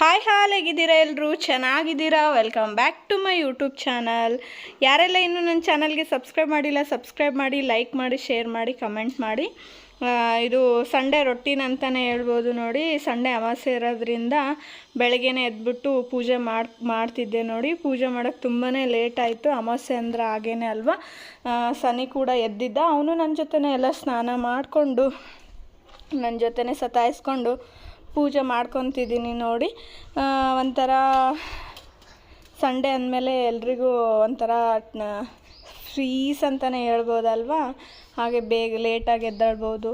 Hi ಹಾಲ್ ಹೇಗಿದ್ದೀರಾ ಎಲ್ಲರೂ ಚೆನ್ನಾಗಿದ್ದೀರಾ? Welcome back to my YouTube channel ಯಾರೆಲ್ಲ ಇನ್ನೂ ನನ್ನ ಚಾನಲ್ಗೆ ಸಬ್ಸ್ಕ್ರೈಬ್ ಮಾಡಿಲ್ಲ ಸಬ್ಸ್ಕ್ರೈಬ್ ಮಾಡಿ ಲೈಕ್ ಮಾಡಿ ಶೇರ್ ಮಾಡಿ ಕಮೆಂಟ್ ಮಾಡಿ. ಇದು ಸಂಡೇ ರೊಟ್ಟಿನ ಅಂತಲೇ ಹೇಳ್ಬೋದು ನೋಡಿ. ಸಂಡೇ ಅಮಾಸೆ ಇರೋದ್ರಿಂದ ಬೆಳಗ್ಗೆನೇ ಎದ್ಬಿಟ್ಟು ಪೂಜೆ ಮಾಡಿ, ಮಾಡ್ತಿದ್ದೆ ನೋಡಿ. ಪೂಜೆ ಮಾಡೋಕ್ಕೆ ತುಂಬಾ ಲೇಟ್ ಆಯಿತು. ಅಮಾಸೆ ಅಂದ್ರೆ ಹಾಗೇನೆ ಅಲ್ವಾ? ಸನಿ ಕೂಡ ಎದ್ದಿದ್ದ. ಅವನು ನನ್ನ ಜೊತೆನೇ ಎಲ್ಲ ಸ್ನಾನ ಮಾಡಿಕೊಂಡು ನನ್ನ ಜೊತೆನೇ ಸತಾಯಿಸ್ಕೊಂಡು ಪೂಜೆ ಮಾಡ್ಕೊತಿದ್ದೀನಿ ನೋಡಿ. ಒಂಥರ ಸಂಡೇ ಅಂದಮೇಲೆ ಎಲ್ರಿಗೂ ಒಂಥರ ಫ್ರೀಸ್ ಅಂತಲೇ ಹೇಳ್ಬೋದಲ್ವಾ? ಹಾಗೆ ಬೇಗ ಲೇಟಾಗಿ ಎದ್ದಾಡ್ಬೋದು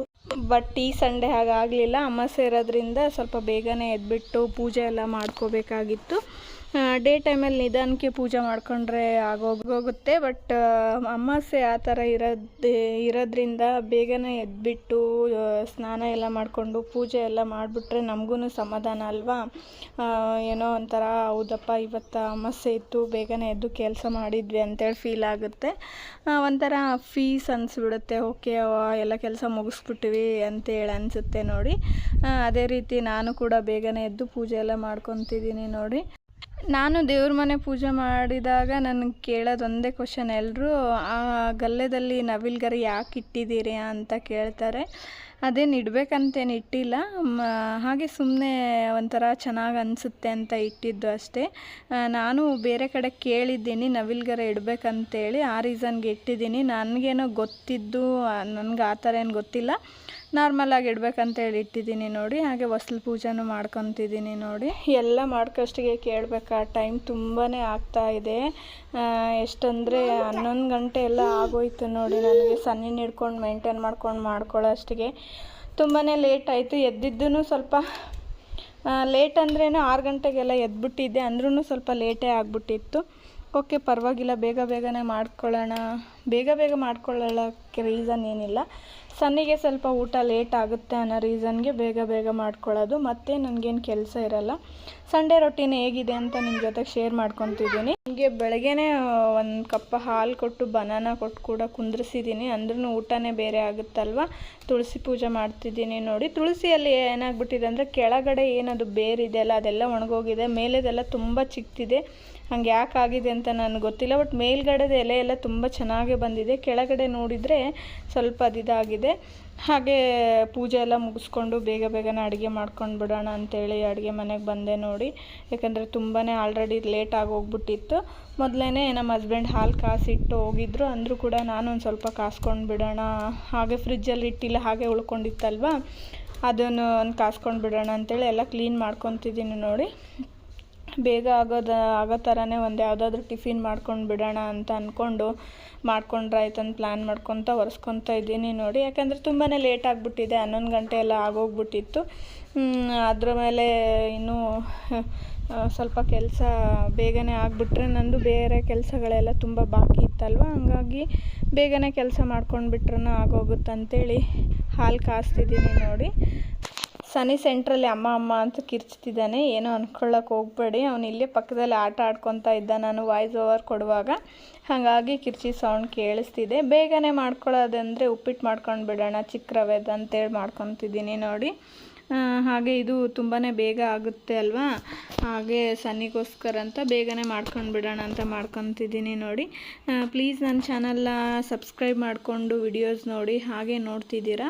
ಬಟ್ ಈ ಸಂಡೇ ಹಾಗಾಗಲಿಲ್ಲ. ಅಮಾಸೆ ಇರೋದ್ರಿಂದ ಸ್ವಲ್ಪ ಬೇಗನೆ ಎದ್ಬಿಟ್ಟು ಪೂಜೆ ಎಲ್ಲ ಮಾಡ್ಕೋಬೇಕಾಗಿತ್ತು. ಡೇ ಟೈಮಲ್ಲಿ ನಿಧಾನಕ್ಕೆ ಪೂಜೆ ಮಾಡ್ಕೊಂಡ್ರೆ ಆಗೋಗೋಗುತ್ತೆ, ಬಟ್ ಅಮಾಸೆ ಆ ಥರ ಇರೋದು ಇರೋದ್ರಿಂದ ಬೇಗನೆ ಎದ್ಬಿಟ್ಟು ಸ್ನಾನ ಎಲ್ಲ ಮಾಡಿಕೊಂಡು ಪೂಜೆ ಎಲ್ಲ ಮಾಡಿಬಿಟ್ರೆ ನಮಗೂ ಸಮಾಧಾನ ಅಲ್ವಾ? ಏನೋ ಒಂಥರ, ಹೌದಪ್ಪ, ಇವತ್ತು ಅಮಾಸೆ ಇತ್ತು, ಬೇಗನೆ ಎದ್ದು ಕೆಲಸ ಮಾಡಿದ್ವಿ ಅಂತೇಳಿ ಫೀಲ್ ಆಗುತ್ತೆ. ಒಂಥರ ಫೀಸ್ ಅನಿಸ್ಬಿಡುತ್ತೆ, ಓಕೆ ಎಲ್ಲ ಕೆಲಸ ಮುಗಿಸ್ಬಿಟ್ಟಿವಿ ಅಂತೇಳಿ ಅನಿಸುತ್ತೆ ನೋಡಿ. ಅದೇ ರೀತಿ ನಾನು ಕೂಡ ಬೇಗನೆ ಎದ್ದು ಪೂಜೆ ಎಲ್ಲ ಮಾಡ್ಕೊತಿದ್ದೀನಿ ನೋಡಿ. ನಾನು ದೇವ್ರ ಮನೆ ಪೂಜೆ ಮಾಡಿದಾಗ ನನಗೆ ಕೇಳೋದು ಒಂದೇ ಕ್ವಶನ್ ಎಲ್ಲರೂ ಆ ಗಲ್ಲೆದಲ್ಲಿ ನವಿಲ್ಗರಿ ಯಾಕೆ ಇಟ್ಟಿದ್ದೀರಿ ಅಂತ ಕೇಳ್ತಾರೆ. ಅದೇನು ಇಡಬೇಕಂತೇನು ಇಟ್ಟಿಲ್ಲ. ಹಾಗೆ ಸುಮ್ಮನೆ ಒಂಥರ ಚೆನ್ನಾಗಿ ಅನಿಸುತ್ತೆ ಅಂತ ಇಟ್ಟಿದ್ದು ಅಷ್ಟೇ. ನಾನು ಬೇರೆ ಕಡೆ ಕೇಳಿದ್ದೀನಿ ನವಿಲ್ಗರ ಇಡಬೇಕಂತೇಳಿ, ಆ ರೀಸನ್ಗೆ ಇಟ್ಟಿದ್ದೀನಿ. ನನಗೇನೋ ಗೊತ್ತಿದ್ದು, ನನಗೆ ಆ ಥರ ಏನು ಗೊತ್ತಿಲ್ಲ. ನಾರ್ಮಲಾಗಿ ಇಡ್ಬೇಕಂತೇಳಿ ಇಟ್ಟಿದ್ದೀನಿ ನೋಡಿ. ಹಾಗೆ ಹೊಸ್ಲು ಪೂಜೆನೂ ಮಾಡ್ಕೊತಿದ್ದೀನಿ ನೋಡಿ. ಎಲ್ಲ ಮಾಡ್ಕೋಷ್ಟಿಗೆ ಕೇಳಬೇಕಾ. ಟೈಮ್ ತುಂಬಾ ಆಗ್ತಾ ಇದೆ. ಎಷ್ಟಂದರೆ ಹನ್ನೊಂದು ಗಂಟೆ ಎಲ್ಲ ಆಗೋಯ್ತು ನೋಡಿ ನನಗೆ. ಸನ್ನಿನ ಹಿಡ್ಕೊಂಡು ಮೇಂಟೈನ್ ಮಾಡ್ಕೊಂಡು ಮಾಡ್ಕೊಳ್ಳೋ ಅಷ್ಟಿಗೆ. ತುಂಬಾ ಲೇಟ್ ಆಯಿತು. ಎದ್ದಿದ್ದೂ ಸ್ವಲ್ಪ ಲೇಟ್ ಅಂದ್ರೇ ಆರು ಗಂಟೆಗೆಲ್ಲ ಎದ್ಬಿಟ್ಟಿದ್ದೆ. ಅಂದ್ರೂ ಸ್ವಲ್ಪ ಲೇಟೇ ಆಗಿಬಿಟ್ಟಿತ್ತು. ಓಕೆ, ಪರವಾಗಿಲ್ಲ. ಬೇಗ ಬೇಗನೆ ಮಾಡ್ಕೊಳ್ಳೋಣ. ಬೇಗ ಬೇಗ ಮಾಡ್ಕೊಳ್ಳೋಕ್ಕೆ ರೀಸನ್ ಏನಿಲ್ಲ. ಸನ್ನಿಗೆ ಸ್ವಲ್ಪ ಊಟ ಲೇಟ್ ಆಗುತ್ತೆ ಅನ್ನೋ ರೀಸನ್ಗೆ ಬೇಗ ಬೇಗ ಮಾಡ್ಕೊಳ್ಳೋದು, ಮತ್ತೆ ನನಗೇನು ಕೆಲಸ ಇರಲ್ಲ. ಸಂಡೇ ರೊಟೀನ್ ಹೇಗಿದೆ ಅಂತ ನಿಮ್ಮ ಜೊತೆಗೆ ಶೇರ್ ಮಾಡ್ಕೊತಿದ್ದೀನಿ. ನಿಮಗೆ ಬೆಳಗ್ಗೆನೇ ಒಂದು ಕಪ್ಪ ಹಾಲು ಕೊಟ್ಟು ಬನಾನ ಕೊಟ್ಟು ಕೂಡ ಕುಂದ್ರಿಸಿದ್ದೀನಿ ಅಂದ್ರೂ ಊಟನೇ ಬೇರೆ ಆಗುತ್ತಲ್ವ? ತುಳಸಿ ಪೂಜೆ ಮಾಡ್ತಿದ್ದೀನಿ ನೋಡಿ. ತುಳಸಿಯಲ್ಲಿ ಏನಾಗ್ಬಿಟ್ಟಿದೆ ಅಂದರೆ ಕೆಳಗಡೆ ಏನದು ಬೇರಿದೆ ಅಲ್ಲ, ಅದೆಲ್ಲ ಒಣಗೋಗಿದೆ. ಮೇಲೆದೆಲ್ಲ ತುಂಬ ಚಿಕ್ತಿದೆ. ಹಂಗೆ ಯಾಕೆ ಆಗಿದೆ ಅಂತ ನನಗೆ ಗೊತ್ತಿಲ್ಲ ಬಟ್ ಮೇಲ್ಗಡೆದ ಎಲೆ ಎಲ್ಲ ತುಂಬ ಚೆನ್ನಾಗೇ ಬಂದಿದೆ. ಕೆಳಗಡೆ ನೋಡಿದರೆ ಸ್ವಲ್ಪ ಅದಿದಾಗಿದೆ. ಹಾಗೆ ಪೂಜೆ ಎಲ್ಲ ಮುಗಿಸ್ಕೊಂಡು ಬೇಗ ಬೇಗನೆ ಅಡುಗೆ ಮಾಡ್ಕೊಂಡು ಬಿಡೋಣ ಅಂತೇಳಿ ಅಡುಗೆ ಮನೆಗೆ ಬಂದೆ ನೋಡಿ. ಯಾಕಂದರೆ ತುಂಬಾ ಆಲ್ರೆಡಿ ಲೇಟ್ ಆಗೋಗ್ಬಿಟ್ಟಿತ್ತು ಮೊದಲೇ ನಮ್ಮ ಹಸ್ಬೆಂಡ್ ಹಾಲು ಕಾಸಿಟ್ಟು ಹೋಗಿದ್ರು. ಅಂದರೂ ಕೂಡ ನಾನು ಒಂದು ಸ್ವಲ್ಪ ಕಾಸ್ಕೊಂಡು ಬಿಡೋಣ. ಹಾಗೆ ಫ್ರಿಜ್ಜಲ್ಲಿ ಇಟ್ಟಿಲ್ಲ, ಹಾಗೆ ಉಳ್ಕೊಂಡಿತ್ತಲ್ವ? ಅದನ್ನು ಒಂದು ಕಾಸ್ಕೊಂಡು ಬಿಡೋಣ ಅಂತೇಳಿ ಎಲ್ಲ ಕ್ಲೀನ್ ಮಾಡ್ಕೊತಿದ್ದೀನಿ ನೋಡಿ. ಬೇಗ ಆಗೋದ, ಆಗೋ ಥರನೇ ಒಂದು ಯಾವುದಾದ್ರೂ ಟಿಫಿನ್ ಮಾಡ್ಕೊಂಡು ಬಿಡೋಣ ಅಂತ ಅಂದ್ಕೊಂಡು ಮಾಡ್ಕೊಂಡ್ರೆ ಆಯ್ತು ಅಂತ ಪ್ಲ್ಯಾನ್ ಮಾಡ್ಕೊತ ಒರೆಸ್ಕೊತ ಇದ್ದೀನಿ ನೋಡಿ. ಯಾಕಂದರೆ ತುಂಬಾ ಲೇಟ್ ಆಗಿಬಿಟ್ಟಿದೆ, ಹನ್ನೊಂದು ಗಂಟೆ ಎಲ್ಲ ಆಗೋಗ್ಬಿಟ್ಟಿತ್ತು. ಅದ್ರ ಮೇಲೆ ಇನ್ನೂ ಸ್ವಲ್ಪ ಕೆಲಸ ಬೇಗನೆ ಆಗಿಬಿಟ್ರೆ ನಂದು ಬೇರೆ ಕೆಲಸಗಳೆಲ್ಲ ತುಂಬ ಬಾಕಿ ಇತ್ತಲ್ವ? ಹಂಗಾಗಿ ಬೇಗನೆ ಕೆಲಸ ಮಾಡ್ಕೊಂಡು ಬಿಟ್ರೂ ಆಗೋಗುತ್ತಂತೇಳಿ ಹಾಲು ಕಾಸ್ತಿದ್ದೀನಿ ನೋಡಿ. ಸನಿ ಸೆಂಟ್ರಲ್ಲಿ ಅಮ್ಮ ಅಮ್ಮ ಅಂತ ಕಿರ್ಚ್ತಿದ್ದಾನೆ. ಏನೋ ಅನ್ಕೊಳ್ಳೋಕೆ ಹೋಗಬೇಡಿ. ಅವನು ಇಲ್ಲೇ ಪಕ್ಕದಲ್ಲಿ ಆಟ ಆಡ್ಕೊತಾ ಇದ್ದ. ನಾನು ವಾಯ್ಸ್ ಓವರ್ ಕೊಡುವಾಗ ಹಾಗಾಗಿ ಕಿರ್ಚಿ ಸೌಂಡ್ ಕೇಳಿಸ್ತಿದೆ. ಬೇಗನೆ ಮಾಡ್ಕೊಳ್ಳೋದಂದರೆ ಉಪ್ಪಿಟ್ಟು ಮಾಡ್ಕೊಂಡು ಬಿಡೋಣ ಚಿಕ್ಕ ರವೆದು ಅಂತೇಳಿ ಮಾಡ್ಕೊತಿದ್ದೀನಿ ನೋಡಿ. ಹಾಗೆ ಇದು ತುಂಬಾ ಬೇಗ ಆಗುತ್ತೆ ಅಲ್ವಾ? ಹಾಗೆ ಸನ್ನಿಗೋಸ್ಕರ ಅಂತ ಬೇಗನೆ ಮಾಡ್ಕೊಂಡು ಬಿಡೋಣ ಅಂತ ಮಾಡ್ಕೊತಿದ್ದೀನಿ ನೋಡಿ. ಪ್ಲೀಸ್ ನನ್ನ ಚಾನಲ್ನ ಸಬ್ಸ್ಕ್ರೈಬ್ ಮಾಡಿಕೊಂಡು ವಿಡಿಯೋಸ್ ನೋಡಿ ಹಾಗೆ ನೋಡ್ತಿದ್ದೀರಾ?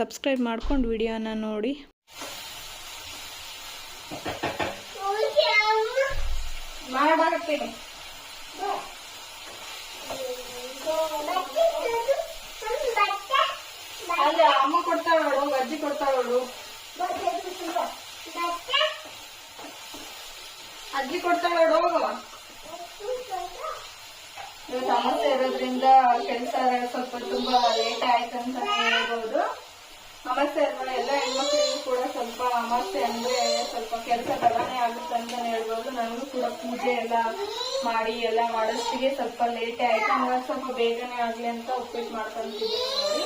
ಸಬ್ಸ್ಕ್ರೈಬ್ ಮಾಡ್ಕೊಂಡು ವಿಡಿಯೋನ ನೋಡಿ. ಅಲ್ಲ ಅಮ್ಮ ಕೊಡ್ತಾಳು ಅಜ್ಜಿ ಕೊಡ್ತಾಳು ಅಜ್ಜಿ ಕೊಡ್ತಾಳೆ ಹೋಗು. ಸಮಸ್ಯೆ ಇರೋದ್ರಿಂದ ಕೆಲಸ ಸ್ವಲ್ಪ ತುಂಬಾ ಲೇಟ್ ಆಯ್ತು ಅಂತ ಹೇಳ್ಬೋದು. ಸಮಸ್ಯೆ ಅಲ್ವಾ ಎಲ್ಲ ಹೆಣ್ಮಕ್ಳಿಗೂ ಕೂಡ ಸ್ವಲ್ಪ ಅಮಾಸ್ಯೆ ಅಂದ್ರೆ ಸ್ವಲ್ಪ ಕೆಲಸ ತಡಾನೆ ಆಗುತ್ತೆ ಅಂತ ಹೇಳ್ಬೋದು. ನನಗೂ ಕೂಡ ಪೂಜೆ ಎಲ್ಲ ಮಾಡಿ ಎಲ್ಲ ಮಾಡೋಷ್ಟಿಗೆ ಸ್ವಲ್ಪ ಲೇಟೇ ಆಯ್ತು. ಸ್ವಲ್ಪ ಬೇಗನೆ ಆಗ್ಲಿ ಅಂತ ಉಪ್ಪಿಟ್ಟು ಮಾಡ್ಕೊಂತಿದ್ದೀನಿ ನೋಡಿ.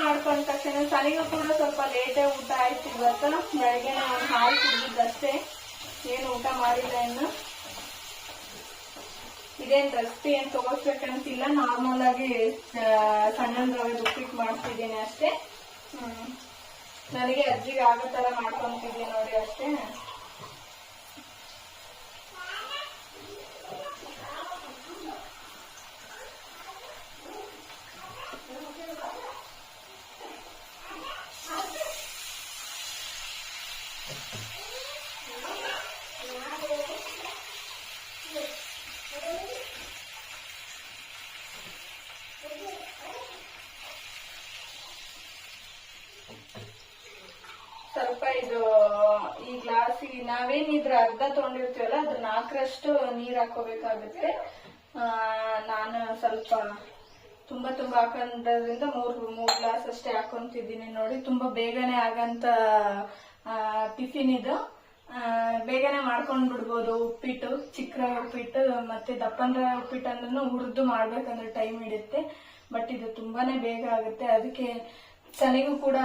ಮಾಡ್ಕೊಂಡ ತಕ್ಷಣ ಸನಿಗೂ ಕೂಡ ಸ್ವಲ್ಪ ಲೇಟೇ ಊಟ ಆಯ್ತು ಇವತ್ತು. ಬೆಳಗ್ಗೆ ನಾನು ಹಾಲು ಕುಡಿದಿದ್ದಷ್ಟೇ. ಏನು ಊಟ ಮಾಡಿಲ್ಲ ಇನ್ನು. ಇದೇನ್ ರೆಸಿಪಿ ಏನ್ ತಗೋಸ್ಬೇಕಂತಿಲ್ಲ ನಾರ್ಮಲ್ ಆಗಿ ಸಣ್ಣ ರವೆ ಉಪ್ಪಿಟ್ಟು ಮಾಡ್ತಿದ್ದೀನಿ ಅಷ್ಟೇ. ನನಗೆ ಅಜ್ಜಿಗೆ ಆಗೋ ತರ ಮಾಡ್ಕೊಂತಿದ್ದೀನಿ ನೋಡಿ ಅಷ್ಟೇ ಸ್ವಲ್ಪ ಇದು ಈ ನಾವೇನಿದ್ರ ಅರ್ಧ ತೊಗೊಂಡಿರ್ತೀವಲ್ಲ, ಅದ್ರ ನಾಲ್ಕರಷ್ಟು ನೀರ್ ಹಾಕೋಬೇಕಾಗುತ್ತೆ. ನಾನು ಸ್ವಲ್ಪ ತುಂಬಾ ತುಂಬಾ ಹಾಕೊಂಡ್ರಿಂದ ಮೂರ್ ಮೂರ್ ಗ್ಲಾಸ್ ಅಷ್ಟೇ ಹಾಕೊಂತಿದ್ದೀನಿ ನೋಡಿ. ತುಂಬಾ ಬೇಗನೆ ಆಗಂತ ಟಿಫಿನ್ ಇದು. ಬೇಗನೆ ಮಾಡ್ಕೊಂಡ್ ಬಿಡ್ಬೋದು ಉಪ್ಪಿಟ್ಟು ಚಿಕ್ಕ ಉಪ್ಪಿಟ್ಟು, ಮತ್ತೆ ದಪ್ಪನ ಉಪ್ಪಿಟ್ಟು ಅಂದ್ರೂ ಹುರಿದು ಮಾಡ್ಬೇಕಂದ್ರೆ ಟೈಮ್ ಹಿಡಿಯುತ್ತೆ ಬಟ್ ಇದು ತುಂಬಾನೇ ಬೇಗ ಆಗುತ್ತೆ. ಅದಕ್ಕೆ ಸನಿಗೂ ಕೂಡ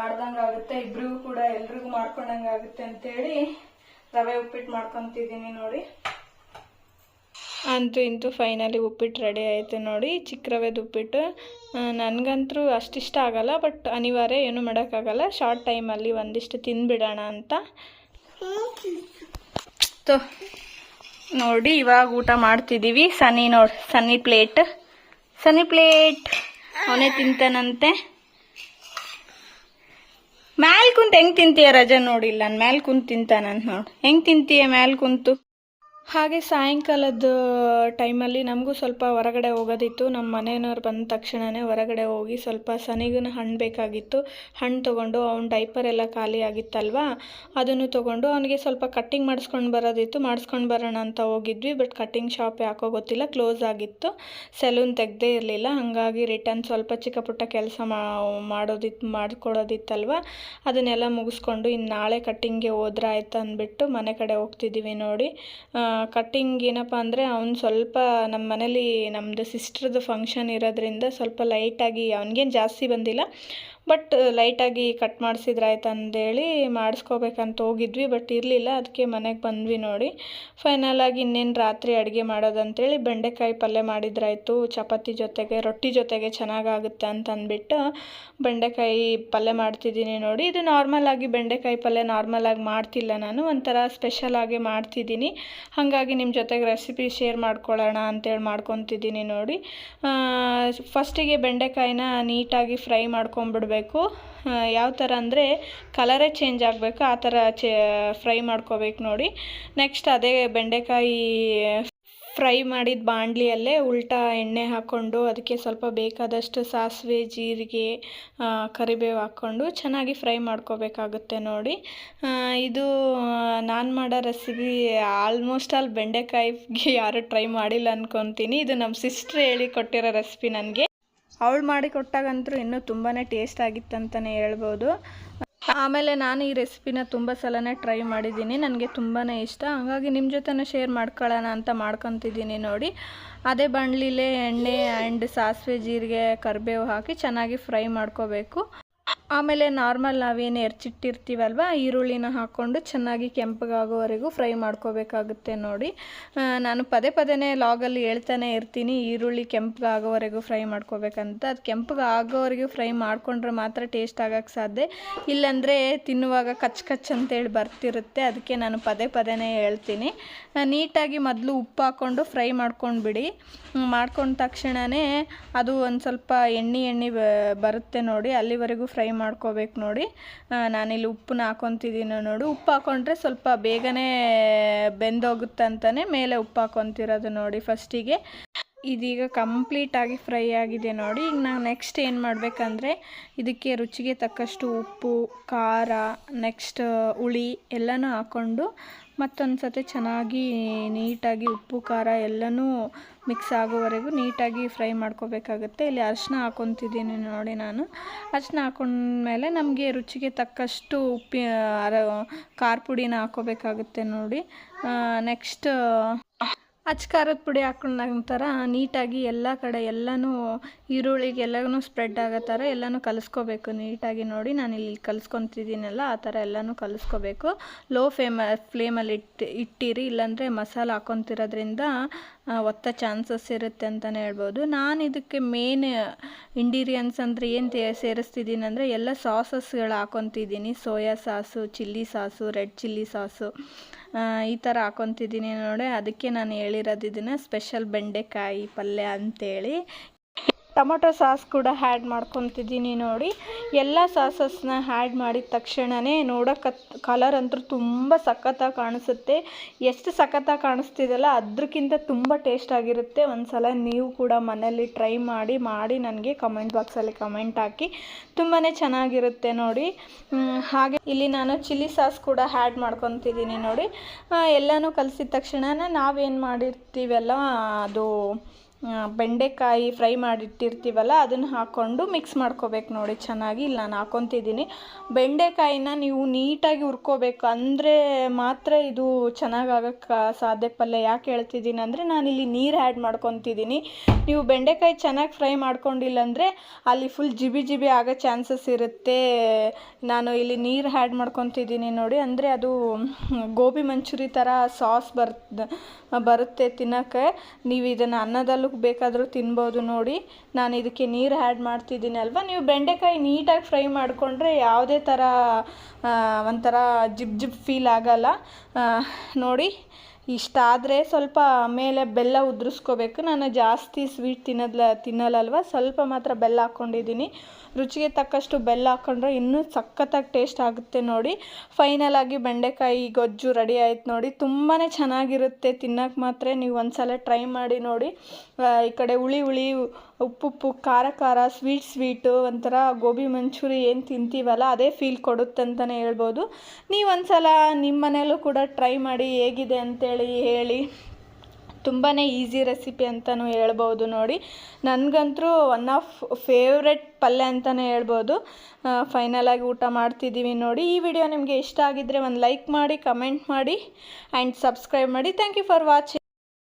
ಮಾಡ್ದಂಗಾಗುತ್ತೆ, ಇಬ್ರಿಗೂ ಕೂಡ ಎಲ್ರಿಗೂ ಮಾಡ್ಕೊಂಡಂಗಾಗುತ್ತೆ ಅಂತೇಳಿ ರವೆ ಉಪ್ಪಿಟ್ಟು ಮಾಡ್ಕೊತಿದ್ದೀನಿ ನೋಡಿ. ಅಂತೂ ಇಂತೂ ಫೈನಲಿ ಉಪ್ಪಿಟ್ಟು ರೆಡಿ ಆಯಿತು ನೋಡಿ. ಚಿಕ್ಕ ರವೆದು ಉಪ್ಪಿಟ್ಟು. ನನಗಂತೂ ಅಷ್ಟಿಷ್ಟ ಆಗಲ್ಲ ಬಟ್ ಅನಿವಾರ್ಯ ಏನು ಮಾಡೋಕ್ಕಾಗಲ್ಲ ಶಾರ್ಟ್ ಟೈಮಲ್ಲಿ ಒಂದಿಷ್ಟು ತಿಂದುಬಿಡೋಣ ಅಂತ. ತೊ, ನೋಡಿ ಇವಾಗ ಊಟ ಮಾಡ್ತಿದ್ದೀವಿ ಸನಿ ನೋಡಿ, ಸನ್ನಿ ಪ್ಲೇಟ್ ಸನ್ನಿ ಪ್ಲೇಟ್ ಅವನೇ ತಿಂತಾನಂತೆ. ಮ್ಯಾಲ್ ಕುಂತ ಹೆಂಗ್ ತಿಂತೀಯ ರಜಾ ನೋಡಿಲ್ಲ ನಾನು ಮ್ಯಾಲ್ ಕುಂತ ತಿಂತಾನಂತ ನೋಡು. ಹೆಂಗ್ ತಿಂತೀಯ ಮ್ಯಾಲ್ ಕುಂತು? ಹಾಗೆ ಸಾಯಂಕಾಲದ ಟೈಮಲ್ಲಿ ನಮಗೂ ಸ್ವಲ್ಪ ಹೊರಗಡೆ ಹೋಗೋದಿತ್ತು. ನಮ್ಮ ಮನೆಯವ್ರು ಬಂದ ತಕ್ಷಣವೇ ಹೊರಗಡೆ ಹೋಗಿ ಸ್ವಲ್ಪ ಸನಿಗನ ಹಣ್ಣು ಬೇಕಾಗಿತ್ತು. ಹಣ್ಣು ತೊಗೊಂಡು ಅವ್ನ ಡೈಪರ್ ಎಲ್ಲ ಖಾಲಿ ಆಗಿತ್ತಲ್ವಾ? ಅದನ್ನು ತೊಗೊಂಡು ಅವನಿಗೆ ಸ್ವಲ್ಪ ಕಟ್ಟಿಂಗ್ ಮಾಡಿಸ್ಕೊಂಡು ಬರೋದಿತ್ತು. ಮಾಡಿಸ್ಕೊಂಡು ಬರೋಣ ಅಂತ ಹೋಗಿದ್ವಿ ಬಟ್ ಕಟ್ಟಿಂಗ್ ಶಾಪ್ ಯಾಕೋ ಗೊತ್ತಿಲ್ಲ. ಕ್ಲೋಸ್ ಆಗಿತ್ತು. ಸೆಲೂನ್ ತೆಗ್ದೇ ಇರಲಿಲ್ಲ. ಹಾಗಾಗಿ ರಿಟರ್ನ್ ಸ್ವಲ್ಪ ಚಿಕ್ಕ ಪುಟ್ಟ ಕೆಲಸ ಮಾಡೋದಿತ್ತು ಮಾಡಿಕೊಡೋದಿತ್ತಲ್ವ ಅದನ್ನೆಲ್ಲ ಮುಗಿಸ್ಕೊಂಡು ಇನ್ನು ನಾಳೆ ಕಟ್ಟಿಂಗ್ಗೆ ಹೋದ್ರೆ ಆಯ್ತು ಅಂದ್ಬಿಟ್ಟು ಮನೆ ಕಡೆ ಹೋಗ್ತಿದ್ದೀವಿ ನೋಡಿ. ಕಟ್ಟಿಂಗ್ ಏನಪ್ಪ ಅಂದರೆ ಅವ್ನು ಸ್ವಲ್ಪ ನಮ್ಮ ಮನೇಲಿ ನಮ್ಮದು ಸಿಸ್ಟ್ರದ್ದು ಫಂಕ್ಷನ್ ಇರೋದ್ರಿಂದ ಸ್ವಲ್ಪ ಲೈಟಾಗಿ ಅವ್ನಿಗೇನು ಜಾಸ್ತಿ ಬಂದಿಲ್ಲ. ಬಟ್ ಲೈಟಾಗಿ ಕಟ್ ಮಾಡಿಸಿದ್ರಾಯ್ತು ಅಂದೇಳಿ ಮಾಡಿಸ್ಕೋಬೇಕಂತ ಹೋಗಿದ್ವಿ ಬಟ್ ಇರಲಿಲ್ಲ. ಅದಕ್ಕೆ ಮನೆಗೆ ಬಂದ್ವಿ ನೋಡಿ. ಫೈನಲ್ ಆಗಿ ಇನ್ನೇನು ರಾತ್ರಿ ಅಡುಗೆ ಮಾಡೋದಂತೇಳಿ ಬೆಂಡೆಕಾಯಿ ಪಲ್ಯ ಮಾಡಿದ್ರಾಯ್ತು. ಚಪಾತಿ ಜೊತೆಗೆ, ರೊಟ್ಟಿ ಜೊತೆಗೆ ಚೆನ್ನಾಗಾಗುತ್ತೆ ಅಂತ ಅಂದ್ಬಿಟ್ಟು ಬೆಂಡೆಕಾಯಿ ಪಲ್ಯ ಮಾಡ್ತಿದ್ದೀನಿ ನೋಡಿ. ಇದು ನಾರ್ಮಲ್ ಆಗಿ ಬೆಂಡೆಕಾಯಿ ಪಲ್ಯ ನಾರ್ಮಲ್ ಆಗಿ ಮಾಡ್ತಿಲ್ಲ ನಾನು. ಒಂಥರ ಸ್ಪೆಷಲ್ ಆಗಿ ಮಾಡ್ತಿದ್ದೀನಿ. ಹಾಗಾಗಿ ನಿಮ್ಮ ಜೊತೆಗೆ ರೆಸಿಪಿ ಶೇರ್ ಮಾಡ್ಕೊಳ್ಳೋಣ ಅಂತೇಳಿ ಮಾಡ್ಕೊತಿದ್ದೀನಿ ನೋಡಿ. ಫಸ್ಟಿಗೆ ಬೆಂಡೆಕಾಯಿನ ನೀಟಾಗಿ ಫ್ರೈ ಮಾಡ್ಕೊಂಬಿಡ್ಬೇಕು. ಯಾವ ಥರ ಅಂದರೆ ಕಲರೇ ಚೇಂಜ್ ಆಗಬೇಕು, ಆ ಥರ ಚೇ ಫ್ರೈ ಮಾಡ್ಕೋಬೇಕು ನೋಡಿ. ನೆಕ್ಸ್ಟ್ ಅದೇ ಬೆಂಡೆಕಾಯಿ ಫ್ರೈ ಮಾಡಿದ ಬಾಣಲಿಯಲ್ಲೇ ಉಲ್ಟಾ ಎಣ್ಣೆ ಹಾಕ್ಕೊಂಡು ಅದಕ್ಕೆ ಸ್ವಲ್ಪ ಬೇಕಾದಷ್ಟು ಸಾಸಿವೆ, ಜೀರಿಗೆ ಕರಿಬೇವು ಹಾಕ್ಕೊಂಡು ಚೆನ್ನಾಗಿ ಫ್ರೈ ಮಾಡ್ಕೋಬೇಕಾಗುತ್ತೆ ನೋಡಿ. ಇದು ನಾನು ಮಾಡೋ ರೆಸಿಪಿ ಆಲ್ಮೋಸ್ಟ್ ಆಲ್ ಬೆಂಡೆಕಾಯಿಗೆ ಯಾರು ಟ್ರೈ ಮಾಡಿಲ್ಲ ಅನ್ಕೊತೀನಿ. ಇದು ನಮ್ಮ ಸಿಸ್ಟ್ರ್ ಹೇಳಿ ಕೊಟ್ಟಿರೋ ರೆಸಿಪಿ ನನಗೆ. ಅವಳು ಮಾಡಿ ಕೊಟ್ಟಾಗಂತೂ ಇನ್ನೂ ತುಂಬಾ ಟೇಸ್ಟ್ ಆಗಿತ್ತಂತಲೇ ಹೇಳ್ಬೋದು. ಆಮೇಲೆ ನಾನು ಈ ರೆಸಿಪಿನ ತುಂಬ ಸಲನೇ ಟ್ರೈ ಮಾಡಿದ್ದೀನಿ. ನನಗೆ ತುಂಬಾ ಇಷ್ಟ. ಹಾಗಾಗಿ ನಿಮ್ಮ ಜೊತೆನೂ ಶೇರ್ ಮಾಡ್ಕೊಳ್ಳೋಣ ಅಂತ ಮಾಡ್ಕೊತಿದ್ದೀನಿ ನೋಡಿ. ಅದೇ ಬಾಣಲಿಲೇ ಎಣ್ಣೆ ಆ್ಯಂಡ್ ಸಾಸಿವೆ ಜೀರಿಗೆ ಕರಿಬೇವು ಹಾಕಿ ಚೆನ್ನಾಗಿ ಫ್ರೈ ಮಾಡ್ಕೋಬೇಕು. ಆಮೇಲೆ ನಾರ್ಮಲ್ ನಾವೇನು ಎರ್ಚಿಟ್ಟಿರ್ತೀವಲ್ವ? ಈರುಳ್ಳಿನ ಹಾಕ್ಕೊಂಡು ಚೆನ್ನಾಗಿ ಕೆಂಪಗಾಗೋವರೆಗೂ ಫ್ರೈ ಮಾಡ್ಕೋಬೇಕಾಗುತ್ತೆ ನೋಡಿ. ನಾನು ಪದೇ ಪದೇನೇ ಲಾಗಲ್ಲಿ ಹೇಳ್ತಾನೆ ಇರ್ತೀನಿ, ಈರುಳ್ಳಿ ಕೆಂಪಗಾಗೋವರೆಗೂ ಫ್ರೈ ಮಾಡ್ಕೋಬೇಕಂತ. ಅದು ಕೆಂಪಗಾಗೋವರೆಗೂ ಫ್ರೈ ಮಾಡಿಕೊಂಡ್ರೆ ಮಾತ್ರ ಟೇಸ್ಟ್ ಆಗೋಕ್ಕೆ ಸಾಧ್ಯ. ಇಲ್ಲಾಂದರೆ ತಿನ್ನುವಾಗ ಕಚ್ ಕಚ್ ಅಂತೇಳಿ ಬರ್ತಿರುತ್ತೆ. ಅದಕ್ಕೆ ನಾನು ಪದೇ ಪದೇನೇ ಹೇಳ್ತೀನಿ. ನೀಟಾಗಿ ಮೊದಲು ಉಪ್ಪು ಹಾಕ್ಕೊಂಡು ಫ್ರೈ ಮಾಡ್ಕೊಂಡ್ಬಿಡಿ. ಮಾಡ್ಕೊಂಡ ತಕ್ಷಣವೇ ಅದು ಒಂದು ಸ್ವಲ್ಪ ಎಣ್ಣೆ ಎಣ್ಣೆ ಬರುತ್ತೆ ನೋಡಿ. ಅಲ್ಲಿವರೆಗೂ ಫ್ರೈ ಮಾಡ್ಕೋಬೇಕು ನೋಡಿ. ನಾನಿಲ್ಲಿ ಉಪ್ಪನ್ನ ಹಾಕೊತಿದ್ದೀನಿ ನೋಡು. ಉಪ್ಪು ಹಾಕೊಂಡ್ರೆ ಸ್ವಲ್ಪ ಬೇಗನೆ ಬೆಂದೋಗುತ್ತಂತಾನೆ ಮೇಲೆ ಉಪ್ಪು ಹಾಕೊತಿರೋದು ನೋಡಿ ಫಸ್ಟಿಗೆ. ಇದೀಗ ಕಂಪ್ಲೀಟಾಗಿ ಫ್ರೈ ಆಗಿದೆ ನೋಡಿ. ಈಗ ನಾವು ನೆಕ್ಸ್ಟ್ ಏನು ಮಾಡಬೇಕಂದ್ರೆ ಇದಕ್ಕೆ ರುಚಿಗೆ ತಕ್ಕಷ್ಟು ಉಪ್ಪು, ಖಾರ ನೆಕ್ಸ್ಟ್ ಹುಳಿ ಎಲ್ಲನೂ ಹಾಕ್ಕೊಂಡು ಮತ್ತೊಂದು ಸತಿ ಚೆನ್ನಾಗಿ ನೀಟಾಗಿ ಉಪ್ಪು, ಖಾರ ಎಲ್ಲನೂ ಮಿಕ್ಸ್ ಆಗೋವರೆಗೂ ನೀಟಾಗಿ ಫ್ರೈ ಮಾಡ್ಕೋಬೇಕಾಗುತ್ತೆ. ಇಲ್ಲಿ ಅರಿಶಿನ ಹಾಕೊತಿದ್ದೀನಿ ನೋಡಿ ನಾನು. ಅರಿಶಿನ ಹಾಕೊಂಡ್ಮೇಲೆ ನಮಗೆ ರುಚಿಗೆ ತಕ್ಕಷ್ಟು ಉಪ್ಪಿ ಖಾರ ಪುಡಿನ ಹಾಕೋಬೇಕಾಗುತ್ತೆ ನೋಡಿ. ನೆಕ್ಸ್ಟ್ ಅಚ್ಚ ಖಾರದ ಪುಡಿ ಹಾಕೊಂಡ ನಂತರ ನೀಟಾಗಿ ಎಲ್ಲ ಕಡೆ ಎಲ್ಲನೂ ಈರುಳ್ಳಿಗೆ ಎಲ್ಲನೂ ಸ್ಪ್ರೆಡ್ ಆಗೋ ಥರ ಎಲ್ಲನೂ ಕಲಿಸ್ಕೋಬೇಕು. ನೀಟಾಗಿ ನೋಡಿ ನಾನು ಇಲ್ಲಿ ಕಲಿಸ್ಕೊತಿದ್ದೀನಲ್ಲ, ಆ ಥರ ಎಲ್ಲನೂ ಕಲಿಸ್ಕೋಬೇಕು. ಲೋ ಫ್ಲೇಮ ಫ್ಲೇಮಲ್ಲಿ ಇಟ್ಟು, ಇಟ್ಟಿರಿ, ಇಲ್ಲಾಂದರೆ ಮಸಾಲ ಹಾಕೊತಿರೋದ್ರಿಂದ ಒತ್ತ ಚಾನ್ಸಸ್ ಇರುತ್ತೆ ಅಂತಲೇ ಹೇಳ್ಬೋದು. ನಾನು ಇದಕ್ಕೆ ಮೇನ್ ಇಂಡೀರಿಯನ್ಸ್ ಅಂದರೆ ಏನು ಸೇರಿಸ್ತಿದ್ದೀನಿ ಅಂದರೆ ಎಲ್ಲ ಸಾಸಸ್ಗಳು ಹಾಕೊತಿದ್ದೀನಿ. Soya sauce chilli sauce red chilli sauce ಈ ಥರ ಹಾಕೊತಿದ್ದೀನಿ ನೋಡಿ. ಅದಕ್ಕೆ ನಾನು ಹೇಳಿರೋದು ಇದನ್ನು ಸ್ಪೆಷಲ್ ಬೆಂಡೆಕಾಯಿ ಪಲ್ಯ ಅಂತೇಳಿ. ಟೊಮೊಟೊ ಸಾಸ್ ಕೂಡ ಹ್ಯಾಡ್ ಮಾಡ್ಕೊತಿದ್ದೀನಿ ನೋಡಿ. ಎಲ್ಲ ಸಾಸಸ್ನ ಹ್ಯಾಡ್ ಮಾಡಿದ ತಕ್ಷಣವೇ ನೋಡೋಕೆ ಕಲರ್ ಅಂತೂ ತುಂಬ ಸಖತ್ತಾಗಿ ಕಾಣಿಸುತ್ತೆ. ಎಷ್ಟು ಸಖತ್ತಾಗಿ ಕಾಣಿಸ್ತಿದೆಯಲ್ಲ ಅದಕ್ಕಿಂತ ತುಂಬ ಟೇಸ್ಟ್ ಆಗಿರುತ್ತೆ. ಒಂದು ಸಲ ನೀವು ಕೂಡ ಮನೇಲಿ ಟ್ರೈ ಮಾಡಿ ಮಾಡಿ ನನಗೆ ಕಮೆಂಟ್ ಬಾಕ್ಸಲ್ಲಿ ಕಮೆಂಟ್ ಹಾಕಿ. ತುಂಬಾ ಚೆನ್ನಾಗಿರುತ್ತೆ ನೋಡಿ. ಹಾಗೆ ಇಲ್ಲಿ ನಾನು ಚಿಲ್ಲಿ ಸಾಸ್ ಕೂಡ ಹ್ಯಾಡ್ ಮಾಡ್ಕೊತಿದ್ದೀನಿ ನೋಡಿ. ಎಲ್ಲನೂ ಕಲಿಸಿದ ತಕ್ಷಣ ನಾವೇನು ಮಾಡಿರ್ತೀವಲ್ಲ, ಅದು ಬೆಂಡೆಕಾಯಿ ಫ್ರೈ ಮಾಡಿಟ್ಟಿರ್ತೀವಲ್ಲ, ಅದನ್ನು ಹಾಕ್ಕೊಂಡು ಮಿಕ್ಸ್ ಮಾಡ್ಕೋಬೇಕು ನೋಡಿ, ಚೆನ್ನಾಗಿ. ಇಲ್ಲಿ, ನಾನು ಹಾಕ್ಕೊತಿದ್ದೀನಿ ಬೆಂಡೆಕಾಯಿನ ನೀವು ನೀಟಾಗಿ ಹುರ್ಕೋಬೇಕು. ಅಂದರೆ ಮಾತ್ರ ಇದು ಚೆನ್ನಾಗಾಗಕ್ಕೆ ಸಾಧ್ಯ ಪಲ್ಯ. ಯಾಕೆ ಹೇಳ್ತಿದ್ದೀನಿ ಅಂದರೆ, ನಾನಿಲ್ಲಿ ನೀರು ಆ್ಯಡ್ ಮಾಡ್ಕೊತಿದ್ದೀನಿ. ನೀವು ಬೆಂಡೆಕಾಯಿ ಚೆನ್ನಾಗಿ ಫ್ರೈ ಮಾಡ್ಕೊಂಡಿಲ್ಲ ಅಂದರೆ, ಅಲ್ಲಿ ಫುಲ್ ಜಿಬಿ ಜಿಬಿ ಆಗೋ ಚಾನ್ಸಸ್ ಇರುತ್ತೆ. ನಾನು ಇಲ್ಲಿ ನೀರು ಆ್ಯಡ್ ಮಾಡ್ಕೊತಿದ್ದೀನಿ ನೋಡಿ. ಅಂದರೆ ಅದು, ಗೋಬಿ ಮಂಚೂರಿ ಥರ ಸಾಸ್ ಬರ್, ಬರುತ್ತೆ ತಿನ್ನೋಕ್ಕೆ. ನೀವು ಇದನ್ನು ಅನ್ನದಲ್ಲೂ ಬೇಕಾದರೂ ತಿನ್ಬೋದು ನೋಡಿ. ನಾನು ಇದಕ್ಕೆ ನೀರು ಆ್ಯಡ್ ಮಾಡ್ತಿದ್ದೀನಿ ಅಲ್ವಾ? ನೀವು ಬೆಂಡೆಕಾಯಿ ನೀಟಾಗಿ ಫ್ರೈ ಮಾಡಿಕೊಂಡ್ರೆ ಯಾವುದೇ ಥರ ಒಂಥರ ಜಿಬ್ ಜಿಬ್ ಫೀಲ್ ಆಗಲ್ಲ. ನೋಡಿ. ಇಷ್ಟಾದರೆ ಸ್ವಲ್ಪ ಮೇಲೆ ಬೆಲ್ಲ ಉದುರಿಸ್ಕೋಬೇಕು. ನಾನು ಜಾಸ್ತಿ ಸ್ವೀಟ್ ತಿನ್ನೋದ್ಲ, ತಿನ್ನಲ್ಲಲ್ವ? ಸ್ವಲ್ಪ ಮಾತ್ರ ಬೆಲ್ಲ ಹಾಕ್ಕೊಂಡಿದ್ದೀನಿ ರುಚಿಗೆ ತಕ್ಕಷ್ಟು ಬೆಲ್ಲ ಹಾಕ್ಕೊಂಡ್ರೆ ಇನ್ನೂ ಸಖತ್ತಾಗಿ ಟೇಸ್ಟ್ ಆಗುತ್ತೆ ನೋಡಿ. ಫೈನಲ್ ಆಗಿ ಬೆಂಡೆಕಾಯಿ ಗೊಜ್ಜು ರೆಡಿ ಆಯ್ತು ನೋಡಿ. ತುಂಬಾ ಚೆನ್ನಾಗಿರುತ್ತೆ ತಿನ್ನೋಕೆ ಮಾತ್ರ. ನೀವು ಒಂದ್ಸಲ ಟ್ರೈ ಮಾಡಿ ನೋಡಿ. ಈ ಕಡೆ ಹುಳಿ ಹುಳಿ ಉಪ್ಪುಪ್ಪು, ಖಾರ ಖಾರ ಸ್ವೀಟ್ ಸ್ವೀಟು ಒಂಥರ ಗೋಬಿ ಮಂಚೂರಿ ಏನು ತಿಂತೀವಲ್ಲ, ಅದೇ ಫೀಲ್ ಕೊಡುತ್ತೆ ಅಂತಲೇ ಹೇಳ್ಬೋದು. ನೀವು ಒಂದ್ಸಲ ನಿಮ್ಮ ಮನೇಲೂ ಕೂಡ ಟ್ರೈ ಮಾಡಿ ಹೇಗಿದೆ ಅಂತೇಳಿ ಹೇಳಿ. ತುಂಬಾ ಈಸಿ ರೆಸಿಪಿ ಅಂತಲೂ ಹೇಳ್ಬೋದು ನೋಡಿ. ನನಗಂತೂ ಒನ್ ಆಫ್ ಫೇವ್ರೆಟ್ ಪಲ್ಯ ಅಂತಲೇ ಹೇಳ್ಬೋದು. ಫೈನಲಾಗಿ ಊಟ ಮಾಡ್ತಿದ್ದೀವಿ ನೋಡಿ. ಈ ವಿಡಿಯೋ ನಿಮಗೆ ಇಷ್ಟ ಆಗಿದ್ದರೆ ಒಂದು ಲೈಕ್ ಮಾಡಿ ಕಮೆಂಟ್ ಮಾಡಿ ಆ್ಯಂಡ್ ಸಬ್ಸ್ಕ್ರೈಬ್ ಮಾಡಿ. Thank you for watching